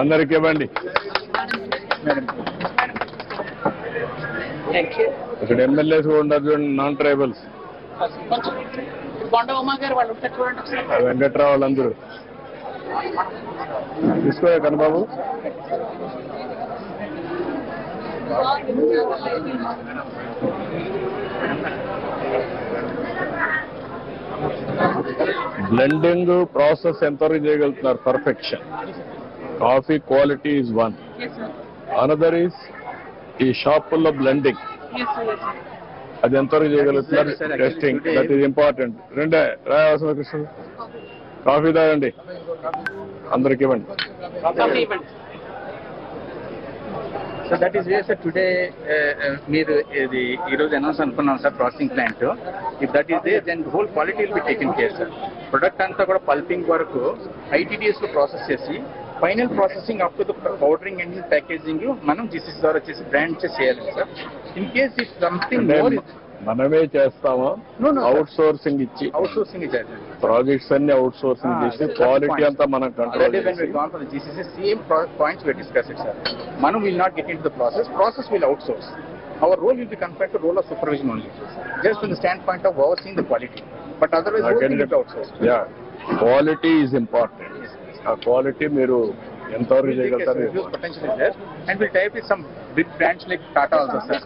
అందరికి ఇవ్వండి. Thank you. ఇక్కడ ఎమ్మెల్యేస్ కూడా ఉన్నారు చూడండి నాన్ ట్రైబల్స్ కొంచెం బొండ ఉమా గారు వాళ్ళు ఉంటారు చూడండి ఒకసారి వెంకట్రావు వాళ్ళందరూ తీసుకో కనబాబు బ్లెండింగ్ ప్రాసెస్ ఎంతవరకు చేయగలుగుతున్నారు? Perfection. Coffee quality is one. Yes, sir. Another is ఈ షాపుల్లో బ్లెండింగ్. అది ఎంతవరకు చేయగలుగుతున్నారు? Testing today- that is important రెండే. రాయవలసిన కృష్ణ. కాఫీ తాగండి. అందరికి ఇవ్వండి. So that is way sir today మీరు ఇది ఈ రోజు అనౌన్స్ అనుకున్నాం sir processing plant if that is they then whole quality will be taken care sir product అంతా కూడా పల్పింగ్ వరకు ఐటీడీఎస్లో ప్రాసెస్ చేసి final processing up to the powdering and packaging మనం జీసీసీ ద్వారా చేసి బ్రాండ్ చేసి చేయాలి sir in case if something more మనమే చేస్తామా. అవుట్ సోర్సింగ్ ఇచ్చి. అవుట్ సోర్సింగ్ ప్రాజెక్ట్స్ అన్ని అవుట్ సోర్సింగ్ Ah, చేసి క్వాలిటీ. అంతా మనం control Already when we've gone for the GCC, same pro- points we discussed it, sir. Manu Our role will be confined to role of supervision only, just from the standpoint of overseeing the quality. But otherwise, whole thing will be outsourced. Yeah quality is important ఆ quality మీరు ఎంతవరకు చేయగలుగుతారు huge potential is there, and we'll tie up with some big brands like Tata also, sir.